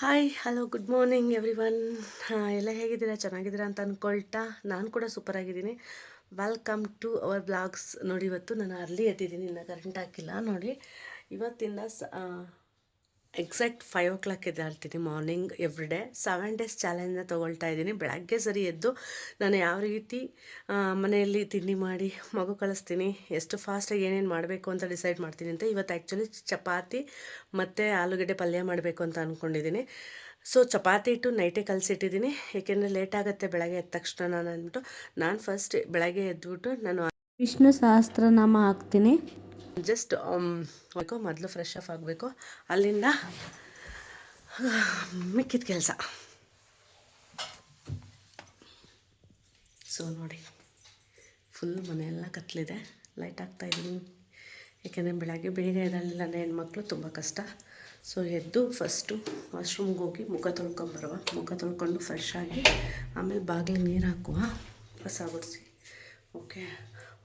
Hi hello good morning everyone ಎಲ್ಲ ಹೇಗಿದ್ದೀರಾ? ಚೆನ್ನಾಗಿದ್ದೀರಾ ಅಂತ ಅಂದ್ಕೊಳ್ತಾ ನಾನು ಕೂಡ ಸೂಪರ್ ಆಗಿದ್ದೀನಿ. ವೆಲ್ಕಮ್ ಟು ಅವರ್ ಬ್ಲಾಗ್ಸ್ ನೋಡಿ, ಇವತ್ತು ನಾನು ಅರ್ಲಿ ಎದ್ದಿದ್ದೀನಿ ಇನ್ನೂ ಕರೆಂಟ್ ಹಾಕಿಲ್ಲ. ನೋಡಿ ಇವತ್ತಿಂದ ಸ exact five o'clock ಎದ್ದಾಳ್ತೀನಿ morning every day seven days ಚಾಲೆಂಜ್ನ ತೊಗೊಳ್ತಾ ಇದ್ದೀನಿ. ಬೆಳಗ್ಗೆ ಸರಿ ಎದ್ದು ನಾನು ಯಾವ ರೀತಿ ಮನೆಯಲ್ಲಿ ತಿಂಡಿ ಮಾಡಿ, ಮಗು ಕಳಿಸ್ತೀನಿ, ಎಷ್ಟು ಫಾಸ್ಟಾಗಿ ಏನೇನು ಮಾಡಬೇಕು ಅಂತ ಡಿಸೈಡ್ ಮಾಡ್ತೀನಿ ಅಂತ ಇವತ್ತು ಆ್ಯಕ್ಚುಲಿ ಚಪಾತಿ ಮತ್ತು ಆಲೂಗಡ್ಡೆ ಪಲ್ಯ ಮಾಡಬೇಕು ಅಂತ ಅಂದ್ಕೊಂಡಿದ್ದೀನಿ ಸೊ ಚಪಾತಿ ಇಟ್ಟು ನೈಟೇ ಕಲಸಿಟ್ಟಿದ್ದೀನಿ. ಏಕೆಂದರೆ ಲೇಟ್ ಆಗುತ್ತೆ ಬೆಳಗ್ಗೆ ಎದ್ದ ತಕ್ಷಣ ನಾನು ಅಂದ್ಬಿಟ್ಟು, ನಾನು ಫಸ್ಟ್ ಬೆಳಗ್ಗೆ ಎದ್ಬಿಟ್ಟು ನಾನು ವಿಷ್ಣು ಸಹಸ್ರನಾಮ ಹಾಕ್ತೀನಿ. ಜಸ್ಟ್ ಬೇಕು ಮೊದಲು ಫ್ರೆಶ್ ಅಪ್ ಆಗಬೇಕು. ಅಲ್ಲಿಂದ, ಮಿಕ್ಕಿದ ಕೆಲಸ. ಸೊ ನೋಡಿ ಫುಲ್ ಮನೆಯೆಲ್ಲ ಕತ್ತಲಿದೆ ಲೈಟ್ ಇದ್ದೀನಿ ಏಕೆಂದರೆ ಬೆಳಗ್ಗೆ ಬೇಗ ಅಂದರೆ ಹೆಣ್ಮಕ್ಳು ತುಂಬ ಕಷ್ಟ. ಸೊ ಎದ್ದು ಫಸ್ಟು ವಾಶ್ರೂಮ್ಗೆ ಹೋಗಿ ಮುಖ ತೊಳ್ಕೊಂಬರುವ ಮುಖ ತೊಳ್ಕೊಂಡು ಫ್ರೆಶ್ ಆಗಿ, ಆಮೇಲೆ ಬಾಗಿಲು ನೀರು ಹಾಕುವ. ಕಸ ಗುಡಿಸಿ ಓಕೆ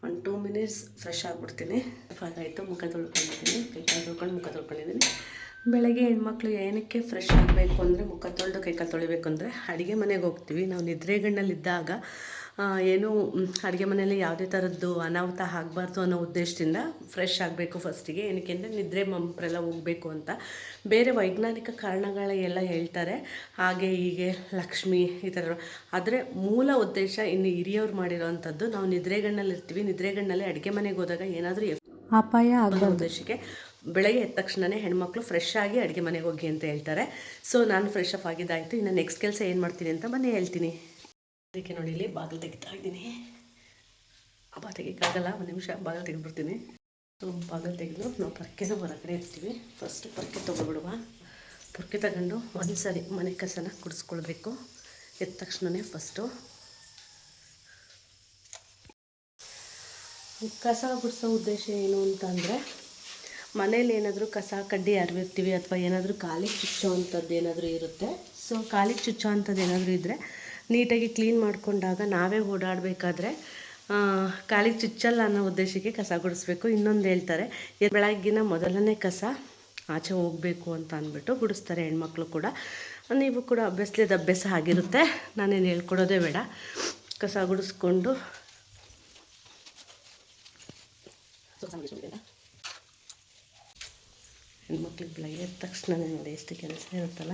ಒಂದು ಟೂ ಮಿನಿಟ್ಸ್ ಫ್ರೆಶ್ ಆಗಿಬಿಡ್ತೀನಿ. ಫಾಲ್ ಆಯಿತು, ಮುಖ ತೊಳ್ಕೊಂಡಿದ್ದೀನಿ. ಕೈಕಾಲು ತೊಳ್ಕೊಂಡು ಮುಖ ತೊಳ್ಕೊಂಡಿದ್ದೀನಿ. ಬೆಳಗ್ಗೆ ಹೆಣ್ಮಕ್ಳು ಏನಕ್ಕೆ ಫ್ರೆಶ್ ಆಗಬೇಕು ಅಂದರೆ ಮುಖ ತೊಳೆದು ಕೈಕಾಲು ತೊಳಿಬೇಕು ಅಂದರೆ ಅಡುಗೆ ಮನೆಗೆ ಹೋಗ್ತೀವಿ. ನಾವು ನಿದ್ರೆಗಣ್ಣಲ್ಲಿದ್ದಾಗ ಏನು ಅಡುಗೆ ಮನೆಯಲ್ಲಿ ಯಾವುದೇ ಥರದ್ದು ಅನಾಹುತ ಆಗಬಾರ್ದು ಅನ್ನೋ ಉದ್ದೇಶದಿಂದ ಫ್ರೆಶ್ ಆಗಬೇಕು ಫಸ್ಟಿಗೆ ಏನಕ್ಕೆ ಅಂದರೆ ನಿದ್ರೆ ಮಂಪ್ರೆಲ್ಲ ಹೋಗಬೇಕು ಅಂತ. ಬೇರೆ ವೈಜ್ಞಾನಿಕ ಕಾರಣಗಳೆಲ್ಲ ಹೇಳ್ತಾರೆ. ಹಾಗೆ ಹೀಗೆ ಲಕ್ಷ್ಮಿ ಈ ಥರ ಆದರೆ ಮೂಲ ಉದ್ದೇಶ ಇನ್ನು ಹಿರಿಯವ್ರು ಮಾಡಿರೋವಂಥದ್ದು ನಾವು ನಿದ್ರೆಗಣ್ಣಲ್ಲಿ ಇರ್ತೀವಿ. ನಿದ್ರೆಗಣ್ಣಲ್ಲಿ ಅಡುಗೆ ಮನೆಗೆ ಹೋದಾಗ ಏನಾದರೂ ಅಪಾಯ ಆಗೋ ಉದ್ದೇಶಕ್ಕೆ ಬೆಳಗ್ಗೆ ಎದ್ದ ತಕ್ಷಣವೇ ಹೆಣ್ಮಕ್ಳು ಫ್ರೆಶ್ ಆಗಿ ಅಡುಗೆ ಮನೆಗೆ ಹೋಗಿ ಅಂತ ಹೇಳ್ತಾರೆ. ಸೊ ನಾನು ಫ್ರೆಶ್ ಅಪ್ ಆಗಿದ್ದಾಯಿತು. ಇನ್ನು ನೆಕ್ಸ್ಟ್ ಕೆಲಸ ಏನು ಮಾಡ್ತೀನಿ ಅಂತ ಬನ್ನಿ ಹೇಳ್ತೀನಿ. ಅದಕ್ಕೆ ನೋಡಿ ಇಲ್ಲಿ ಬಾಗಿಲು ತೆಗಿತಾ ಇದ್ದೀನಿ. ಅಬ್ಬ ತೆಗಿಯಕ್ಕಾಗಲ್ಲ ಒಂದು ನಿಮಿಷ ಬಾಗಿಲು ತೆಗೆದ್ಬಿಡ್ತೀನಿ. ಸೊ, ಬಾಗಿಲು ತೆಗೆದು ನಾವು ಪರ್ಕೆನ ಹೊರಗಡೆ ಇರ್ತೀವಿ ಫಸ್ಟ್ ಪರ್ಕೆ ತೊಗೊಬಿಡುವ ಪೊರ್ಕೆ ತಗೊಂಡು ಒಂದು ಸಾರಿ ಮನೆ ಕಸನ ಕುಡಿಸ್ಕೊಳ್ಬೇಕು. ಎದ್ದ ತಕ್ಷಣವೇ ಫಸ್ಟು ಕಸ ಗುಡಿಸೋ ಉದ್ದೇಶ ಏನು ಅಂತಂದರೆ, ಮನೇಲಿ ಏನಾದರೂ ಕಸ, ಕಡ್ಡಿ ಅರಿವಿರ್ತೀವಿ ಅಥವಾ ಏನಾದರೂ ಕಾಲಿಗೆ ಚುಚ್ಚೋ ಅಂಥದ್ದು ಏನಾದರೂ ಇರುತ್ತೆ. ಸೊ ಕಾಲಿಗೆ ಚುಚ್ಚೋ ಅಂಥದ್ದು ಏನಾದರೂ ಇದ್ದರೆ ನೀಟಾಗಿ ಕ್ಲೀನ್ ಮಾಡಿಕೊಂಡಾಗ ನಾವೇ ಓಡಾಡಬೇಕಾದ್ರೆ ಕಾಲಿಗೆ ಚುಚ್ಚಲ್ಲ ಅನ್ನೋ ಉದ್ದೇಶಕ್ಕೆ ಕಸ ಗುಡಿಸ್ಬೇಕು. ಇನ್ನೊಂದು ಹೇಳ್ತಾರೆ ಬೆಳಗ್ಗಿನ ಮೊದಲನೇ ಕಸ ಆಚೆ ಹೋಗಬೇಕು ಅಂತ ಅಂದ್ಬಿಟ್ಟು ಗುಡಿಸ್ತಾರೆ ಹೆಣ್ಮಕ್ಳು ಕೂಡ. ನೀವು ಕೂಡ ಅಭ್ಯಾಸದ ಅಭ್ಯಾಸ ಆಗಿರುತ್ತೆ. ನಾನೇನು ಹೇಳ್ಕೊಡೋದೇ ಬೇಡ. ಕಸ ಗುಡಿಸ್ಕೊಂಡು ಹೆಣ್ಮಕ್ಳಿಗೆ ಬೆಳಗ್ಗೆ ಎದ್ದ ತಕ್ಷಣನೇ ನೋಡಿ, ಎಷ್ಟು ಕೆಲಸ ಇರುತ್ತಲ್ಲ.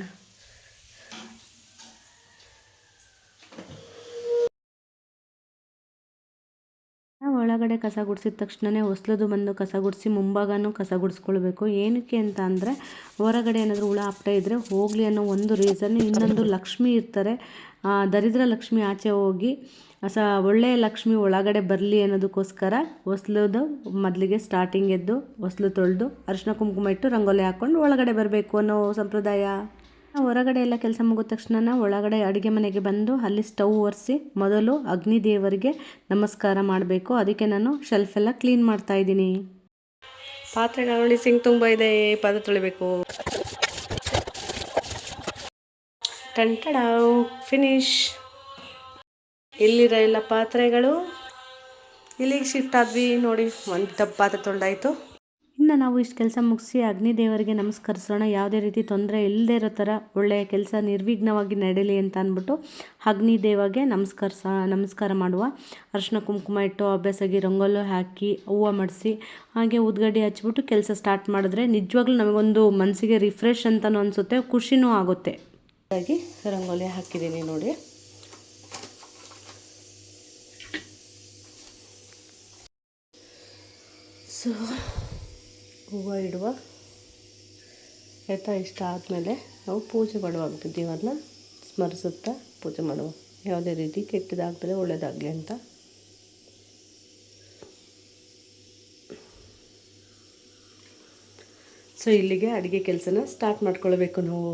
ಒಳಗಡೆ ಕಸ ಗುಡಿಸಿದ ತಕ್ಷಣವೇ ಹೊಸ್ಲದು ಬಂದು ಕಸ ಗುಡಿಸಿ ಮುಂಭಾಗನೂ ಕಸ ಗುಡಿಸ್ಕೊಳ್ಬೇಕು. ಏನಕ್ಕೆ ಅಂತ ಅಂದರೆ ಹೊರಗಡೆ ಏನಾದರೂ ಹುಳ ಹಪ್ಟ ಇದ್ದರೆ ಹೋಗಲಿ ಅನ್ನೋ ಒಂದು ರೀಸನ್ ಇನ್ನೊಂದು ಲಕ್ಷ್ಮಿ ಇರ್ತಾರೆ. ದರಿದ್ರ ಲಕ್ಷ್ಮಿ ಆಚೆ ಹೋಗಿ, ಸ ಒಳ್ಳೆಯ ಲಕ್ಷ್ಮಿ ಒಳಗಡೆ ಬರಲಿ ಅನ್ನೋದಕ್ಕೋಸ್ಕರ ಹೊಸ್ಲದು ಮೊದಲಿಗೆ ಸ್ಟಾರ್ಟಿಂಗ್ ಎದ್ದು, ಹೊಸ್ಲು ತೊಳೆದು ಅರಿಶಿನ ಕುಂಕುಮ ಇಟ್ಟು ರಂಗೋಲಿ ಹಾಕ್ಕೊಂಡು ಒಳಗಡೆ ಬರಬೇಕು ಅನ್ನೋ ಸಂಪ್ರದಾಯ. ಹೊರಗಡೆ ಎಲ್ಲ ಕೆಲಸ ಮುಗಿದ ತಕ್ಷಣ ಒಳಗಡೆ ಅಡುಗೆ ಮನೆಗೆ ಬಂದು ಅಲ್ಲಿ ಸ್ಟವ್ ಒರೆಸಿ ಮೊದಲು ಅಗ್ನಿ ದೇವರಿಗೆ ನಮಸ್ಕಾರ ಮಾಡಬೇಕು. ಅದಕ್ಕೆ ನಾನು ಶೆಲ್ಫ್ ಎಲ್ಲ ಕ್ಲೀನ್ ಮಾಡ್ತಾ ಇದ್ದೀನಿ. ಪಾತ್ರೆಗಳಲ್ಲಿ ಸಿಂಕ್ ತುಂಬ ಇದೆ ಪಾತ್ರೆ ತೊಳಿಬೇಕು. ಟಂಟಡ ಫಿನಿಶ್ ಇಲ್ಲಿರೋ ಎಲ್ಲ ಪಾತ್ರೆಗಳು. ಇಲ್ಲಿಗೆ ಶಿಫ್ಟ್ ಆದ್ವಿ, ನೋಡಿ ಒಂದು ಪಾತ್ರೆ ತೊಳೆದಾಯ್ತು. ಇನ್ನು ನಾವು ಇಷ್ಟು ಕೆಲಸ ಮುಗಿಸಿ ಅಗ್ನಿ ದೇವರಿಗೆ ನಮಸ್ಕರಿಸೋಣ. ಯಾವುದೇ ರೀತಿ ತೊಂದರೆ ಇಲ್ಲದೆ ಇರೋ ಥರ ಒಳ್ಳೆಯ ಕೆಲಸ ನಿರ್ವಿಘ್ನವಾಗಿ ನಡೀಲಿ ಅಂತ ಅಂದ್ಬಿಟ್ಟು ಅಗ್ನಿ ದೇವಗೆ ನಮಸ್ಕರಿಸ, ನಮಸ್ಕಾರ ಮಾಡುವ. ಅರ್ಶಿನ ಕುಂಕುಮ ಇಟ್ಟು ಅಭ್ಯಾಸಾಗಿ ರಂಗೋಲಿ ಹಾಕಿ ಹೂವು ಮಾಡಿಸಿ ಹಾಗೆ ಉದ್ಗಡ್ಡಿ ಹಚ್ಬಿಟ್ಟು ಕೆಲಸ ಸ್ಟಾರ್ಟ್ ಮಾಡಿದ್ರೆ ನಿಜವಾಗ್ಲೂ ನಮಗೊಂದು ಮನಸ್ಸಿಗೆ ರಿಫ್ರೆಶ್ ಅಂತಲೂ ಅನಿಸುತ್ತೆ, ಖುಷಿನೂ ಆಗುತ್ತೆ. ಹಾಗಾಗಿ ರಂಗೋಲಿ ಹಾಕಿದ್ದೀನಿ ನೋಡಿ. ಸೊ ಹೂವು ಇಡುವ ಆಯಿತಾ ಇಷ್ಟ ಆದಮೇಲೆ ನಾವು ಪೂಜೆ ಮಾಡುವಾಗ ದೇವರನ್ನ ಸ್ಮರಿಸುತ್ತಾ ಪೂಜೆ ಮಾಡುವ. ಯಾವುದೇ ರೀತಿ ಕೆಟ್ಟದಾಗ್ತದೆ ಒಳ್ಳೆಯದಾಗಲಿ ಅಂತ. ಸೊ ಇಲ್ಲಿಗೆ ಅಡುಗೆ ಕೆಲಸನ ಸ್ಟಾರ್ಟ್ ಮಾಡ್ಕೊಳ್ಬೇಕು ನಾವು.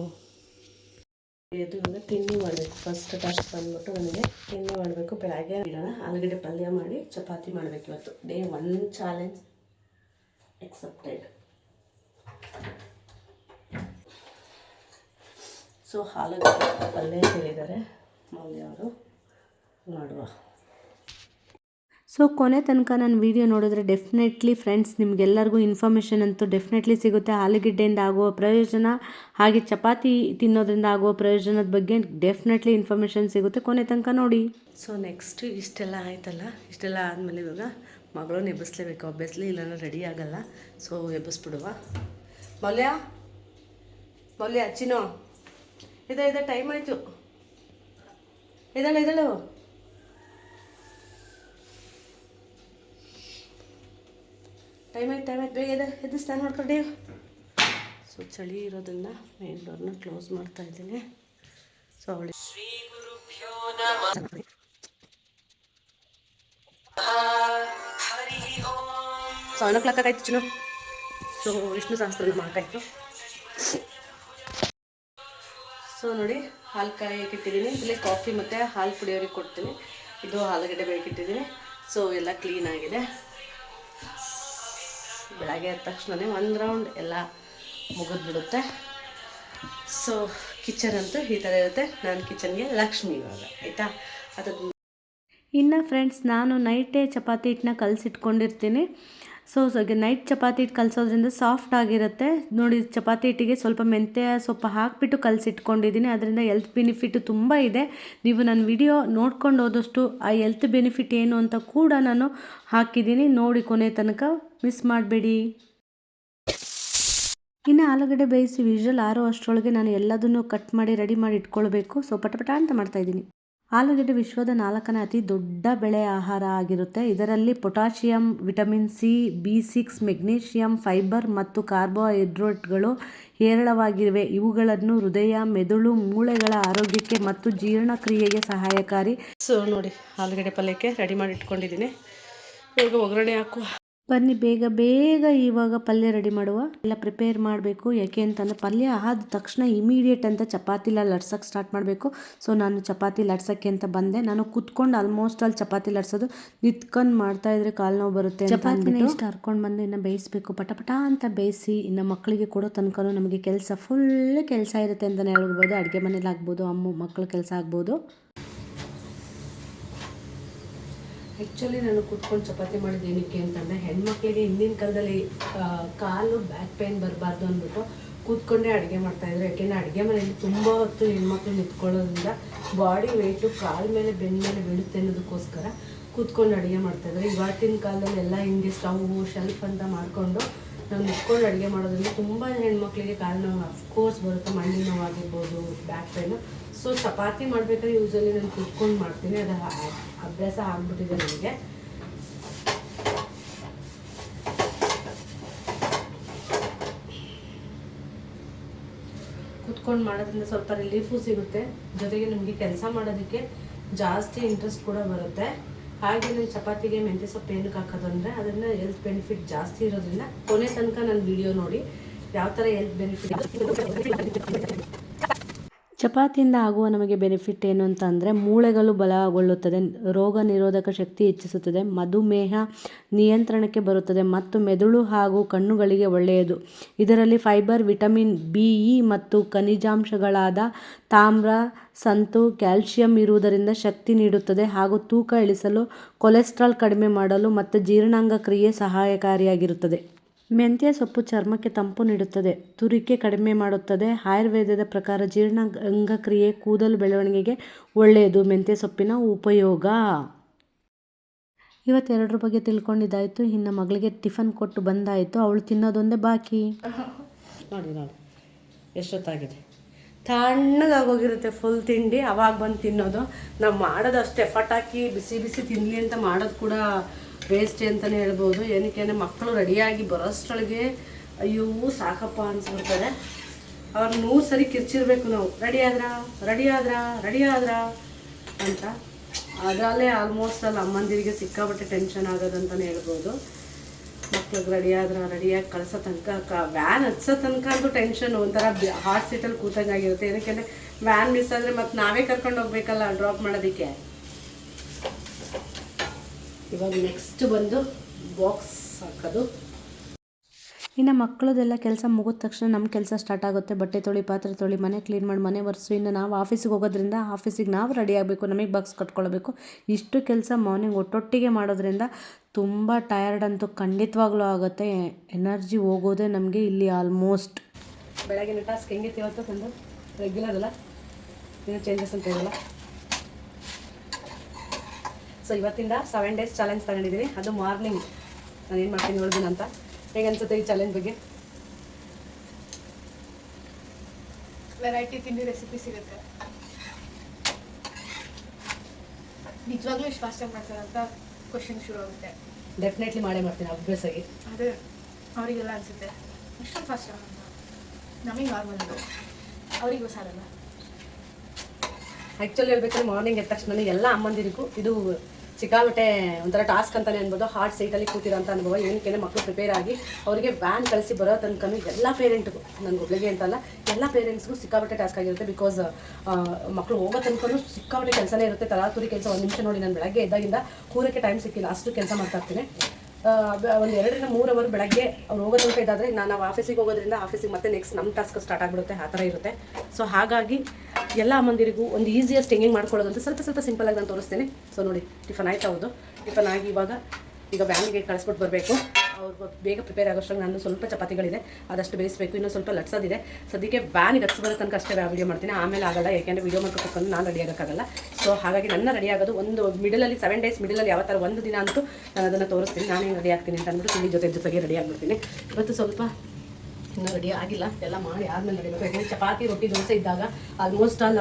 ಅಂದರೆ ತಿಂಡಿ ಮಾಡಬೇಕು. ಫಸ್ಟ್ ಫಸ್ಟ್ ಬಂದ್ಬಿಟ್ಟು ನನಗೆ ತಿಂಡಿ ಮಾಡಬೇಕು. ಬೆಳಗ್ಗೆ ಆಲೂಗಡ್ಡೆ ಪಲ್ಯ ಮಾಡಿ, ಚಪಾತಿ ಮಾಡಬೇಕು ಇವತ್ತು. Day one challenge accepted so ಹಾಲು ಪಲ್ಯ ಹೇಳಿದ್ದಾರೆ. ಮೌಲ್ಯ ಅವರು ಮಾಡುವ ಸೊ ಕೊನೆ ತನಕ ನಾನು ವೀಡಿಯೋ ನೋಡಿದ್ರೆ ಡೆಫಿನೆಟ್ಲಿ ಫ್ರೆಂಡ್ಸ್ ನಿಮಗೆಲ್ಲರಿಗೂ ಇನ್ಫಾರ್ಮೇಷನ್ ಅಂತೂ ಡೆಫಿನೆಟ್ಲಿ ಸಿಗುತ್ತೆ. ಆಲೂಗೆಡ್ಡೆಯಿಂದ ಆಗುವ ಪ್ರಯೋಜನ ಹಾಗೆ ಚಪಾತಿ ತಿನ್ನೋದ್ರಿಂದ ಆಗುವ ಪ್ರಯೋಜನದ ಬಗ್ಗೆ ಡೆಫಿನೆಟ್ಲಿ ಇನ್ಫಾರ್ಮೇಷನ್ ಸಿಗುತ್ತೆ. ಕೊನೆ ತನಕ ನೋಡಿ. ಸೊ ನೆಕ್ಸ್ಟ್ ಇಷ್ಟೆಲ್ಲ ಆಯ್ತಲ್ಲ? ಇಷ್ಟೆಲ್ಲ ಆದಮೇಲೆ ಇವಾಗ ಮಗಳನ್ನ ಎಬ್ಬಿಸ್ಲೇಬೇಕು ಒಬ್ಬಿಸ್ಲಿ ಇಲ್ಲಾಂದ್ರೆ ರೆಡಿ ಆಗಲ್ಲ. ಸೊ ಎಬ್ಬಿಸ್ಬಿಡುವ ಮೌಲ್ಯ? ಮೌಲ್ಯ ಚಿನೋ ಇದೆ ಇದೆ ಟೈಮ್ ಆಯಿತು. ಇದ್ದಾಳೆ ಇದ್ದಾಳು ಟೈಮ್ ಆಯ್ತು ಟೈಮ್ ಆಯ್ತು. ಬೇಗ ಇದೆ ಎದ್ದು ಸ್ನಾನ ಮಾಡ್ಕೊಂಡೆ ಸೊ ಚಳಿ ಇರೋದನ್ನ ಮೇನ್ ಡೋರ್ನ ಕ್ಲೋಸ್ ಮಾಡ್ತಾ ಇದ್ದೀನಿ. ಸೊ ಅವಳಿ ಸೆವೆನ್ ಓ ಕ್ಲಾಕ್ ಆಗಾಯ್ತು ಚಿನ್ನು. ಸೊ ವಿಷ್ಣು ಸಹಸ್ರ ಮಾಡಾಯ್ತು ಸೊ ನೋಡಿ, ಹಾಲು ಕಾಯಕ್ಕೆ ಇಲ್ಲಿ ಕಾಫಿ ಮತ್ತು ಹಾಲು ಕುಡಿಯೋರಿಗೆ ಕೊಡ್ತೀನಿ. ಇದು ಆಲೂಗಡ್ಡೆ ಬೇಕಿಟ್ಟಿದ್ದೀನಿ. ಸೊ ಎಲ್ಲ ಕ್ಲೀನ್ ಆಗಿದೆ. ಬೆಳಗ್ಗೆ ಎದ್ದ ತಕ್ಷಣವೇ ಒಂದು ರೌಂಡ್ ಎಲ್ಲ ಮುಗಿದ್ಬಿಡುತ್ತೆ. ಸೊ ಕಿಚನ್ ಅಂತೂ ಈ ಥರ ಇರುತ್ತೆ. ನಾನು ಕಿಚನ್ಗೆ ಲಕ್ಷ್ಮಿ ಇವಾಗ, ಆಯಿತಾ? ಅದಕ್ಕೆ ಇನ್ನು ಫ್ರೆಂಡ್ಸ್ ನಾನು ನೈಟೇ ಚಪಾತಿ ಹಿಟ್ಟನ್ನ ಕಲಸಿಟ್ಕೊಂಡಿರ್ತೀನಿ. ಸೊ ನೈಟ್ ಚಪಾತಿ ಹಿಟ್ಟು ಕಲಸೋದ್ರಿಂದ ಸಾಫ್ಟ್ ಆಗಿರುತ್ತೆ. ನೋಡಿ, ಚಪಾತಿ ಹಿಟ್ಟಿಗೆ ಸ್ವಲ್ಪ ಮೆಂತ್ಯ, ಸೊಪ್ಪು ಹಾಕಿಬಿಟ್ಟು ಕಲಸಿಟ್ಕೊಂಡಿದ್ದೀನಿ. ಅದರಿಂದ ಎಲ್ತ್ ಬೆನಿಫಿಟ್ ತುಂಬ ಇದೆ. ನೀವು ನನ್ನ ವಿಡಿಯೋ ನೋಡ್ಕೊಂಡು ಹೋದಷ್ಟು ಆ ಎಲ್ತ್ ಬೆನಿಫಿಟ್ ಏನು ಅಂತ ಕೂಡ ನಾನು ಹಾಕಿದ್ದೀನಿ. ನೋಡಿ ಕೊನೆ ತನಕ ಮಿಸ್ ಮಾಡಬೇಡಿ. ಇನ್ನು ಆಲೂಗಡ್ಡೆ ಬೇಯಿಸಿ ವಿಶ್ವಲ್ ಆರೋ ಅಷ್ಟರೊಳಗೆ ನಾನು ಎಲ್ಲದನ್ನು ಕಟ್ ಮಾಡಿ ರೆಡಿ ಮಾಡಿ ಇಟ್ಕೊಳ್ಬೇಕು. ಸೊ ಪಟಪಟ ಅಂತ ಮಾಡ್ತಾಯಿದ್ದೀನಿ ಆಲೂಗಡ್ಡೆ ವಿಶ್ವದ ನಾಲ್ಕನೇ ಅತಿ ದೊಡ್ಡ ಬೆಳೆ ಆಹಾರ ಆಗಿರುತ್ತೆ. ಇದರಲ್ಲಿ potassium, vitamin C, B six, magnesium, fibre ಮತ್ತು ಕಾರ್ಬೋಹೈಡ್ರೇಟ್ಗಳು ಹೇರಳವಾಗಿವೆ. ಇವುಗಳನ್ನು ಹೃದಯ, ಮೆದುಳು, ಮೂಳೆಗಳ ಆರೋಗ್ಯಕ್ಕೆ ಮತ್ತು ಜೀರ್ಣಕ್ರಿಯೆಗೆ ಸಹಾಯಕಾರಿ. ಸೊ ನೋಡಿ, ಆಲೂಗಡ್ಡೆ ಪಲ್ಯಕ್ಕೆ ರೆಡಿ ಮಾಡಿ ಇಟ್ಕೊಂಡಿದ್ದೀನಿ. ಈಗ ಒಗ್ಗರಣೆ ಹಾಕುವ. ಬನ್ನಿ ಬೇಗ ಬೇಗ ಇವಾಗ ಪಲ್ಯ ರೆಡಿ ಮಾಡುವ. ಎಲ್ಲ ಪ್ರಿಪೇರ್ ಮಾಡಬೇಕು. ಯಾಕೆ ಅಂತಂದರೆ ಪಲ್ಯ ಆದ ತಕ್ಷಣ ಇಮಿಡಿಯೇಟ್ ಅಂತ ಚಪಾತಿಲ ಲಟ್ಸಕ್ಕೆ ಸ್ಟಾರ್ಟ್ ಮಾಡಬೇಕು. ಸೊ ನಾನು ಚಪಾತಿ ಲಟ್ಸಕ್ಕೆ ಅಂತ ಬಂದೆ. ನಾನು ಕುತ್ಕೊಂಡು ಆಲ್ಮೋಸ್ಟ್ ಅಲ್ಲಿ ಚಪಾತಿ ಲಡ್ಸೋದು ನಿತ್ಕೊಂಡು ಮಾಡ್ತಾ ಇದ್ರೆ ಕಾಲು ನೋವು ಬರುತ್ತೆ ಚಪಾತಿನ ಇಷ್ಟು ಹರ್ಕೊಂಡು ಬಂದು ಇನ್ನು ಬೇಯಿಸ್ಬೇಕು. ಪಟಪಟ ಪಟ ಅಂತ ಬೇಯಿಸಿ ಇನ್ನು ಮಕ್ಕಳಿಗೆ ಕೊಡೋ ತನಕ ನಮಗೆ ಕೆಲಸ ಫುಲ್ ಕೆಲಸ ಇರುತ್ತೆ ಅಂತಲೇ ಹೇಳ್ಬೋದು. ಅಡುಗೆ ಮನೇಲಿ ಆಗ್ಬೋದು ಅಮ್ಮ ಮಕ್ಕಳ ಕೆಲಸ ಆಗ್ಬೋದು. ಆ್ಯಕ್ಚುಲಿ ನಾನು ಕುತ್ಕೊಂಡು ಚಪಾತಿ ಮಾಡಿದ್ದು ಏನಕ್ಕೆ ಅಂತಂದರೆ ಹೆಣ್ಮಕ್ಳಿಗೆ ಹಿಂದಿನ ಕಾಲದಲ್ಲಿ ಕಾಲು ಬ್ಯಾಕ್ ಪೇನ್ ಬರಬಾರ್ದು ಅಂದ್ಬಿಟ್ಟು ಕೂತ್ಕೊಂಡೇ ಅಡುಗೆ ಮಾಡ್ತಾಯಿದ್ರು ಯಾಕೆಂದರೆ ಅಡುಗೆ ಮನೆಯಲ್ಲಿ ತುಂಬ ಹೊತ್ತು ಹೆಣ್ಮಕ್ಳು ನಿಂತ್ಕೊಳ್ಳೋದ್ರಿಂದ ಬಾಡಿ ವೆಯ್ಟು ಕಾಲ ಮೇಲೆ ಬೆನ್ನ ಮೇಲೆ ಬೀಳುತ್ತೆ ಅನ್ನೋದಕ್ಕೋಸ್ಕರ ಕೂತ್ಕೊಂಡು ಅಡುಗೆ ಮಾಡ್ತಾಯಿದ್ರು ಇವತ್ತಿನ ಕಾಲದಲ್ಲಿ ಎಲ್ಲ ಹಿಂಗೆ ಸ್ಟವ್ ಶೆಲ್ಫ್ ಅಂತ ಮಾಡಿಕೊಂಡು ನಾವು ನಿಂತ್ಕೊಂಡು ಅಡುಗೆ ಮಾಡೋದ್ರಿಂದ ತುಂಬ ಹೆಣ್ಮಕ್ಳಿಗೆ ಕಾಲು ನೋವು ಅಫ್ಕೋರ್ಸ್ ಬರುತ್ತೆ ಮಂಡಿ ನೋವಾಗಿರ್ಬೋದು ಬ್ಯಾಕ್ ಪೇನು ಸೊ ಚಪಾತಿ ಮಾಡಬೇಕಾದ್ರೆ ಯೂಸಲ್ಲಿ ನಾನು ಕುತ್ಕೊಂಡು ಮಾಡ್ತೀನಿ, ಅದು ಅಭ್ಯಾಸ ಆಗ್ಬಿಟ್ಟಿದೆ ನನಗೆ ಕುತ್ಕೊಂಡು ಮಾಡೋದ್ರಿಂದ ಸ್ವಲ್ಪ ರಿಲೀಫು ಸಿಗುತ್ತೆ. ಜೊತೆಗೆ ನಮಗೆ ಕೆಲಸ ಮಾಡೋದಕ್ಕೆ ಜಾಸ್ತಿ ಇಂಟ್ರೆಸ್ಟ್ ಕೂಡ ಬರುತ್ತೆ. ಹಾಗೆ ನಾನು ಚಪಾತಿಗೆ ಮೆಂತ್ಯ ಸೊಪ್ಪು ಏನಕ್ಕೆ ಹಾಕೋದು ಅಂದರೆ ಅದರಿಂದ ಹೆಲ್ತ್ ಬೆನಿಫಿಟ್ ಜಾಸ್ತಿ ಇರೋದ್ರಿಂದ ಕೊನೆ ತನಕ ನನ್ನ ವಿಡಿಯೋ ನೋಡಿ, ಯಾವ ಥರ ಹೆಲ್ತ್ ಬೆನಿಫಿಟ್ ಚಪಾತಿಯಿಂದ ಆಗುವ ನಮಗೆ ಬೆನಿಫಿಟ್ ಏನು ಅಂತ ಅಂದರೆ ಮೂಳೆಗಳು ಬಲಗೊಳ್ಳುತ್ತದೆ, ರೋಗ ನಿರೋಧಕ ಶಕ್ತಿ ಹೆಚ್ಚಿಸುತ್ತದೆ, ಮಧುಮೇಹ ನಿಯಂತ್ರಣಕ್ಕೆ ಬರುತ್ತದೆ ಮತ್ತು ಮೆದುಳು ಹಾಗೂ ಕಣ್ಣುಗಳಿಗೆ ಒಳ್ಳೆಯದು. ಇದರಲ್ಲಿ ಫೈಬರ್ ವಿಟಮಿನ್ ಬಿ ಇ ಮತ್ತು ಖನಿಜಾಂಶಗಳಾದ ತಾಮ್ರ, ಸಂತು ಕ್ಯಾಲ್ಶಿಯಂ ಇರುವುದರಿಂದ ಶಕ್ತಿ ನೀಡುತ್ತದೆ ಹಾಗೂ ತೂಕ ಇಳಿಸಲು ಕೊಲೆಸ್ಟ್ರಾಲ್ ಕಡಿಮೆ ಮಾಡಲು ಮತ್ತು ಜೀರ್ಣಾಂಗ ಕ್ರಿಯೆ ಸಹಾಯಕಾರಿಯಾಗಿರುತ್ತದೆ. ಮೆಂತ್ಯ ಸೊಪ್ಪು ಚರ್ಮಕ್ಕೆ ತಂಪು ನೀಡುತ್ತದೆ. ತುರಿಕೆ ಕಡಿಮೆ ಮಾಡುತ್ತದೆ. ಆಯುರ್ವೇದದ ಪ್ರಕಾರ ಜೀರ್ಣ ಅಂಗಕ್ರಿಯೆ ಕೂದಲು ಬೆಳವಣಿಗೆಗೆ ಒಳ್ಳೆಯದು. ಮೆಂತ್ಯ ಸೊಪ್ಪಿನ ಉಪಯೋಗ. ಇವತ್ತೆರಡರ ಬಗ್ಗೆ ತಿಳ್ಕೊಂಡಿದ್ದಾಯಿತು. ಇನ್ನು ಮಗಳಿಗೆ ಟಿಫನ್ ಕೊಟ್ಟು ಬಂದಾಯಿತು. ಅವಳು ತಿನ್ನೋದೊಂದೇ ಬಾಕಿ. ನೋಡಿ ನೋಡಿ, ಎಷ್ಟೊತ್ತಾಗಿದೆ. ತಣ್ಣಗಾಗೋಗಿರುತ್ತೆ ಫುಲ್ ತಿಂಡಿ. ಅವಾಗ ಬಂದು ತಿನ್ನೋದು. ನಾವು ಮಾಡೋದು ಅಷ್ಟು ಎಫರ್ಟ್ ಹಾಕಿ ಬಿಸಿ ಬಿಸಿ ತಿನ್ನಲಿ ಅಂತ ಮಾಡೋದು ಕೂಡ ವೇಸ್ಟ್ ಅಂತಲೇ ಹೇಳ್ಬೋದು. ಏನಕ್ಕೆ ಅಂದರೆ ಮಕ್ಕಳು ರೆಡಿಯಾಗಿ ಬರೋಷ್ಟರೊಳಗೆ ಅಯ್ಯೋ, ಸಾಕಪ್ಪ ಅನ್ಸ್ಬಿಡ್ತಾರೆ. ಅವ್ರು ನೂರು ಸರಿ ಕಿರ್ಚಿರ್ಬೇಕು ನಾವು. ರೆಡಿ ಆದ್ರಾ? ರೆಡಿ ಆದ್ರಾ? ರೆಡಿ ಆದ್ರಾ? ಅಂತ. ಅದರಲ್ಲೇ ಆಲ್ಮೋಸ್ಟ್ ಅಲ್ಲಿ ಅಮ್ಮಂದಿರಿಗೆ ಸಿಕ್ಕಾಪಟ್ಟೆ ಟೆನ್ಷನ್ ಆಗೋದಂತಲೇ ಹೇಳ್ಬೋದು. ಮಕ್ಳಿಗೆ ರೆಡಿ ಆದ್ರೆ? ರೆಡಿಯಾಗಿ ಕಳ್ಸೋ ತನಕ ವ್ಯಾನ್ ಹಚ್ಚೋ ತನಕ ಅಂತೂ ಟೆನ್ಷನ್ ಒಂಥರ ಹಾಟ್ ಸೀಟಲ್ಲಿ ಕೂತಂಗಾಗಿರುತ್ತೆ. ಏನಕ್ಕೆ ವ್ಯಾನ್ ಮಿಸ್ ಆದರೆ ಮತ್ತೆ ನಾವೇ ಕರ್ಕೊಂಡು ಹೋಗ್ಬೇಕಲ್ಲ ಡ್ರಾಪ್ ಮಾಡೋದಕ್ಕೆ. ಇವಾಗ ನೆಕ್ಸ್ಟ್ ಬಂದು ಬಾಕ್ಸ್ ಹಾಕೋದು. ಇನ್ನು ಮಕ್ಕಳದೆಲ್ಲ ಕೆಲಸ ಮುಗಿದ ತಕ್ಷಣ ನಮ್ಮ ಕೆಲಸ ಸ್ಟಾರ್ಟ್ ಆಗುತ್ತೆ. ಬಟ್ಟೆ ತೊಳಿ ಪಾತ್ರೆ ತೊಳಿ ಮನೆ ಕ್ಲೀನ್ ಮಾಡಿ ಮನೆ ಒರೆಸು. ಇನ್ನು ನಾವು ಆಫೀಸಿಗೆ ಹೋಗೋದ್ರಿಂದ ಆಫೀಸಿಗೆ ನಾವು ರೆಡಿ ಆಗಬೇಕು. ನಮಗೆ ಬಾಕ್ಸ್ ಕಟ್ಕೊಳ್ಬೇಕು. ಇಷ್ಟು ಕೆಲಸ ಮಾರ್ನಿಂಗ್ ಒಟ್ಟೊಟ್ಟಿಗೆ ಮಾಡೋದ್ರಿಂದ ತುಂಬ ಟಯರ್ಡ್ ಅಂತೂ ಖಂಡಿತವಾಗ್ಲೂ ಆಗುತ್ತೆ. ಎನರ್ಜಿ ಹೋಗೋದೇ ನಮಗೆ ಇಲ್ಲಿ ಆಲ್ಮೋಸ್ಟ್ ಬೆಳಗಿನ ಟಾಸ್ಕ್ ಹೆಂಗಿತ್ತು ಇವತ್ತು ತಂದು? ರೆಗ್ಯುಲರ್ ಅಲ್ಲ? ಏನೋ ಚೇಂಜಸ್ ಅಂತ ಇರಲ್ಲ? ಸೊ ಇವತ್ತಿಂದ ಸೆವೆನ್ ಡೇಸ್ ಚಾಲೆಂಜ್ ತಗೊಂಡಿದ್ದೀನಿ ಅದು ಮಾರ್ನಿಂಗ್ ನಾನು ಏನು ಮಾಡ್ತೀನಿ ನೋಡಿದ್ದೀನಿ ಅಂತ. ಹೇಗೆ ಅನ್ಸುತ್ತೆ ಈ ಚಾಲೆಂಜ್ ಬಗ್ಗೆ? ವೆರೈಟಿ ತಿಂಡಿ ರೆಸಿಪಿ ಸಿಗುತ್ತೆ. ನಿಜವಾಗ್ಲೂ ಇಷ್ಟು ಫಾಸ್ಟಾಗಿ ಮಾಡ್ತಾರೆ ಅಂತ ಕ್ವಶನ್ ಶುರು ಆಗುತ್ತೆ. ಡೆಫಿನೆಟ್ಲಿ ಮಾಡೇ ಮಾಡ್ತೀನಿ ಅಭ್ಯಾಸ ಆಗಿ. ಅದೇ ಅವರಿಗೆಲ್ಲ ಅನಿಸುತ್ತೆ. ಇಷ್ಟೊಂದು ಫಾಸ್ಟಾಗಿ ನಮಗೆ ನಾರ್ಮಲ್ ಅವರಿಗೂ ಹೊಸಾರಲ್ಲ ಆ್ಯಕ್ಚುಲಿ ಹೇಳ್ಬೇಕಾದ್ರೆ ಮಾರ್ನಿಂಗ್ ಎದ್ದ ತಕ್ಷಣ ಎಲ್ಲ ಅಮ್ಮಂದಿರಿಗೂ ಇದು ಸಿಕ್ಕಾಬಿಟ್ಟೆ ಒಂಥರ ಟಾಸ್ಕ್ ಅಂತಾನೆ ಅನ್ಬೋದು. ಹಾರ್ಟ್ ಸೀಟಲ್ಲಿ ಕೂತಿರೋಂಥ ಅನುಭವ. ಏನಕ್ಕೆ ಮಕ್ಕಳು ಪ್ರಿಪೇರ್ ಆಗಿ ಅವರಿಗೆ ವ್ಯಾನ್ ಕಳಿಸಿ ಬರೋ ತನಕನೂ ಎಲ್ಲ ಪೇರೆಂಟ್ಗೂ ನನಗೆ ಒಬ್ಬಳಿಗೆ ಅಂತಲ್ಲ ಎಲ್ಲ ಪೇರೆಂಟ್ಸ್ಗೂ ಸಿಕ್ಕಾಬಟ್ಟೆ ಟಾಸ್ಕ್ ಆಗಿರುತ್ತೆ ಬಿಕಾಸ್ ಮಕ್ಕಳು ಹೋಗೋ ತನಕ ಸಿಕ್ಕಾಬಟ್ಟೆ ಕೆಲಸನೇ ಇರುತ್ತೆ. ತಲಾತುರಿ ಕೆಲಸ ಒಂದು ನಿಮಿಷ ನೋಡಿ ನಾನು ಬೆಳಗ್ಗೆ ಎದ್ದಾಗಿಂದ ಕೂರಕ್ಕೆ ಟೈಮ್ ಸಿಕ್ಕಿಲ್ಲ. ಅಷ್ಟು ಕೆಲಸ ಮಾಡ್ತಾ ಇರ್ತೀನಿ. ಒಂದು ಎರಡರಿಂದ ಮೂರು ಅವರ್ ಬೆಳಗ್ಗೆ ಅವ್ರು ಹೋಗೋ ತನಕ ಇದ್ದಾದರೆ ನಾನು ಆಫೀಸಿಗೆ ಹೋಗೋದ್ರಿಂದ ಆಫೀಸಿಗೆ ಮತ್ತೆ ನೆಕ್ಸ್ಟ್ ನಮ್ಮ ಟಾಸ್ಕ್ ಸ್ಟಾರ್ಟ್ ಆಗಿಬಿಡುತ್ತೆ. ಆ ಥರ ಇರುತ್ತೆ. ಸೊ ಹಾಗಾಗಿ ಎಲ್ಲ ಮಂದಿರಿಗೂ ಒಂದು ಈಸಿಯೆಸ್ಟ್ ಹೆಂಗೆ ಮಾಡ್ಕೊಳ್ಳೋದು ಅಂತ ಸ್ವಲ್ಪ ಸ್ವಲ್ಪ ಸಿಂಪಲ್ ಆಗಿ ನಾನು ತೋರಿಸ್ತೀನಿ. ಸೊ ನೋಡಿ ಟಿಫನ್ ಆಯ್ತಾ ಹೌದು ಟಿಫನ್ ಆಗಿ ಇವಾಗ ಈಗ ವ್ಯಾನಿಗೆ ಕಳಿಸ್ಬಿಟ್ಟು ಬರಬೇಕು. ಅವ್ರು ಬೇಗ ಪ್ರಿಪೇರ್ ಆಗೋಷ್ಟಾಗ ನಾನು ಸ್ವಲ್ಪ ಚಪಾತಿಗಳಿದೆ. ಅದಷ್ಟು ಬೇಯಿಸಬೇಕು. ಇನ್ನೂ ಸ್ವಲ್ಪ ಲಟ್ಸೋದಿದೆ. ಸದ್ಯಕ್ಕೆ ವ್ಯಾನಿಗೆ ಲಟ್ಸ್ ಬರೋ ತನಕ ಅಷ್ಟೇ ವೀಡಿಯೋ ಮಾಡ್ತೀನಿ. ಆಮೇಲೆ ಆಗಲ್ಲ. ಯಾಕೆಂದರೆ ವಿಡಿಯೋ ಮಾಡ್ಕೊಂಡು ನಾನು ರೆಡಿ ಆಗೋಕ್ಕಾಗಲ್ಲ. ಸೊ ಹಾಗಾಗಿ ನನ್ನ ರೆಡಿ ಆಗೋದು ಒಂದು ಮಿಡಲಲ್ಲಿ ಸೆವೆನ್ ಡೇಸ್ ಮಿಡಲಲ್ಲಿ ಯಾವ ಥರ ಒಂದು ದಿನ ಅಂತೂ ನಾನು ಅದನ್ನು ತೋರಿಸ್ತೀನಿ. ನಾನು ರೆಡಿ ಆಗ್ತೀನಿ ಅಂತ ಅಂದ್ಬಿಟ್ಟು ತಿಂಡಿ ಜೊತೆ ಜೊತೆಗೆ ರೆಡಿ ಆಗಿಬಿಡ್ತೀನಿ. ಇವತ್ತು ಸ್ವಲ್ಪ ಇನ್ನೂ ರೆಡಿ ಆಗಿಲ್ಲ. ಎಲ್ಲ ಮಾಡಿ ಆದ್ಮೇಲೆ ರೆಡಿ ಮಾಡಬೇಕು. ಚಪಾತಿ, ರೊಟ್ಟಿ, ದೋಸೆ ಇದ್ದಾಗ ಆಲ್ಮೋಸ್ಟ್ ಆಲ್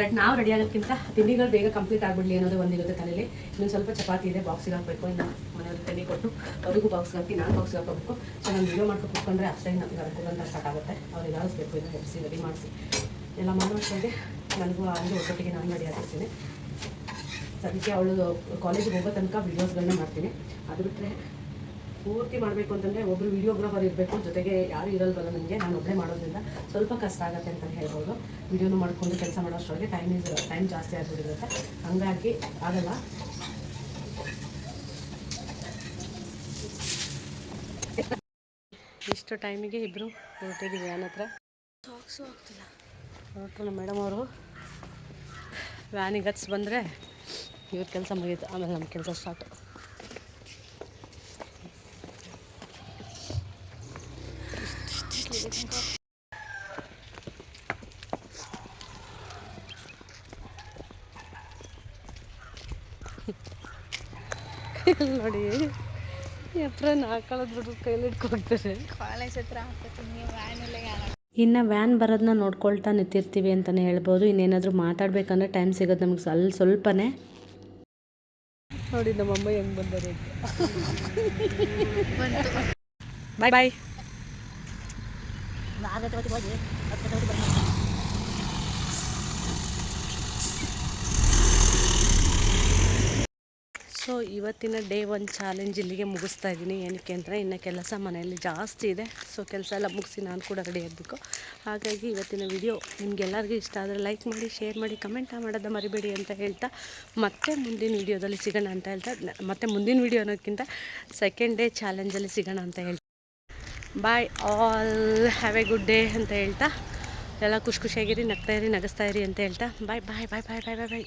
ರೆಡ್ ನಾವು ರೆಡಿ ಆಗೋಕ್ಕಿಂತ ತಿಂಡಿಗಳು ಬೇಗ ಕಂಪ್ಲೀಟ್ ಆಗಿಬಿಡ್ಲಿ ಅನ್ನೋದು ಒಂದಿರುತ್ತೆ ತಲೆಯಲ್ಲಿ ಇನ್ನೊಂದು ಸ್ವಲ್ಪ ಚಪಾತಿ ಇದೆ ಬಾಕ್ಸಿಗೆ ಹಾಕ್ಬೇಕು. ಇನ್ನು ಮನೆಯವ್ರಿಗೆ ತಲೆ ಕೊಟ್ಟು ಅವ್ರಿಗೂ ಬಾಕ್ಸ್ಗೆ ಹಾಕಿ, ನಾನು ಬಾಕ್ಸ್ಗೆ ಹಾಕೋಬೇಕು. ಸೊ ನಾನು ವಿಡಿಯೋ ಮಾಡ್ಕೊಂಡು ಕೂತ್ಕೊಂಡ್ರೆ ಅಷ್ಟೇ ನಮಗೆ ಅನುಕೂಲ ಅಂತ ಸ್ಟಾರ್ಟ್ ಆಗುತ್ತೆ. ಅವ್ರಿಗೆ ಆರಿಸ್ಬೇಕು ಇನ್ನು ಹೆಪ್ಸಿ ರೆಡಿ ಮಾಡಿಸಿ. ಎಲ್ಲ ಮಾಡೋಷ್ಟೊಂಗೆ ನನಗೂ ಹಂಗೆ ಒಟ್ಟೊಟ್ಟಿಗೆ ನಾನು ರೆಡಿ ಆಗಿರ್ತೀನಿ. ಸದ್ಯಕ್ಕೆ ಅವಳು ಕಾಲೇಜಿಗೆ ಹೋಗೋ ತನಕ ವೀಡಿಯೋಸ್ಗಳನ್ನ ಮಾಡ್ತೀನಿ. ಅದು ಬಿಟ್ಟರೆ ಪೂರ್ತಿ ಮಾಡಬೇಕು ಅಂತಂದರೆ ಒಬ್ಬರು ವಿಡಿಯೋಗ್ರಾಫರ್ ಇರಬೇಕು ಜೊತೆಗೆ ಯಾರು ಇರಲ್ವಲ್ಲ ನನಗೆ ನಾನು ಒಬ್ಬರೇ ಮಾಡೋದ್ರಿಂದ ಸ್ವಲ್ಪ ಕಷ್ಟ ಆಗುತ್ತೆ ಅಂತ ಹೇಳ್ಬೋದು. ವಿಡಿಯೋನು ಮಾಡಿಕೊಂಡು ಕೆಲಸ ಮಾಡೋಷ್ಟರೊಳಗೆ ಟೈಮ್ ಇಸ್ ಟೈಮ್ ಜಾಸ್ತಿ ಆಗಿಬಿಟ್ಟಿರುತ್ತೆ. ಹಂಗಾಗಿ ಆಗಲ್ಲ. ಇಷ್ಟು ಟೈಮಿಗೆ ಇಬ್ಬರು ಹೊರಟಿದ್ದೀವಿ ವ್ಯಾನ್ ಹತ್ರ. ಸಾಕ್ಸು ಆಗ್ತಿಲ್ಲ. ಹೊರಟಲ್ಲ ಮೇಡಮ್ ಅವರು ವ್ಯಾನಿಗೆ ಹತ್ಸಿ ಬಂದರೆ ಇವ್ರ ಕೆಲಸ ಮುಗೀತು ಆಮೇಲೆ ನಮ್ಮ ಕೆಲಸ ಸ್ಟಾರ್ಟು ನೋಡಿ ಎಪ್ರನ್ ಹಾಕೊಳ್ಳೋದು ಬಿಟ್ಟು ಕೈಲಿ ಇಟ್ಕೊಳ್ತಾರೆ. ಕಾಲೇಜ್ ಹತ್ರ ಎಲ್ಲ ಯಾರು? ಇನ್ನು ವ್ಯಾನ್ ಬರೋದನ್ನ ನೋಡ್ಕೊಳ್ತಾ ನಿಂತಿರ್ತೀವಿ ಅಂತಲೇ ಹೇಳ್ಬೋದು. ಇನ್ನೇನಾದರೂ ಮಾತಾಡಬೇಕಂದ್ರೆ ಟೈಮ್ ಸಿಗೋದು ನಮಗೆ ಸ್ವಲ್ಪ ಸ್ವಲ್ಪನೇ. ನೋಡಿ ನಮ್ಮಮ್ಮ ಹೆಂಗೆ ಬಂದರೆ ಬಾಯ್ ಬಾಯ್ ಸೊ ಇವತ್ತಿನ ಡೇ ಒನ್ ಚಾಲೆಂಜ್ ಇಲ್ಲಿಗೆ ಮುಗಿಸ್ತಾ ಇದ್ದೀನಿ. ಏನಕ್ಕೆ ಅಂದರೆ ಇನ್ನು ಕೆಲಸ ಮನೆಯಲ್ಲಿ ಜಾಸ್ತಿ ಇದೆ. ಸೊ ಕೆಲಸ ಎಲ್ಲ ಮುಗಿಸಿ ನಾನು ಕೂಡ ರೆಡಿ ಆಗಬೇಕು. ಹಾಗಾಗಿ ಇವತ್ತಿನ ವಿಡಿಯೋ ನಿಮಗೆಲ್ಲರಿಗೂ ಇಷ್ಟ ಆದರೆ ಲೈಕ್ ಮಾಡಿ ಶೇರ್ ಮಾಡಿ ಕಮೆಂಟ್ ಮಾಡೋದ ಮರಿಬೇಡಿ ಅಂತ ಹೇಳ್ತಾ ಮತ್ತೆ ಮುಂದಿನ ವಿಡಿಯೋದಲ್ಲಿ ಸಿಗೋಣ ಅಂತ ಹೇಳ್ತಾ ಮತ್ತೆ ಮುಂದಿನ ವಿಡಿಯೋ ಅನ್ನೋದಕ್ಕಿಂತ ಸೆಕೆಂಡ್ ಡೇ ಚಾಲೆಂಜಲ್ಲಿ ಸಿಗೋಣ ಅಂತ ಹೇಳ್ತಾ. Bye all have a good day ಅಂತ ಹೇಳ್ತಾ. ಎಲ್ಲ ಖುಷಿ ಖುಷಿಯಾಗಿರಿ, ನಗ್ತಾ ಇರಿ, ನಗಿಸ್ತಾ ಇರಿ ಅಂತ ಹೇಳ್ತಾ. ಬಾಯ್ ಬಾಯ್ ಬಾಯ್ ಬಾಯ್ ಬಾಯ್ ಬಾಯ್ ಬಾಯ್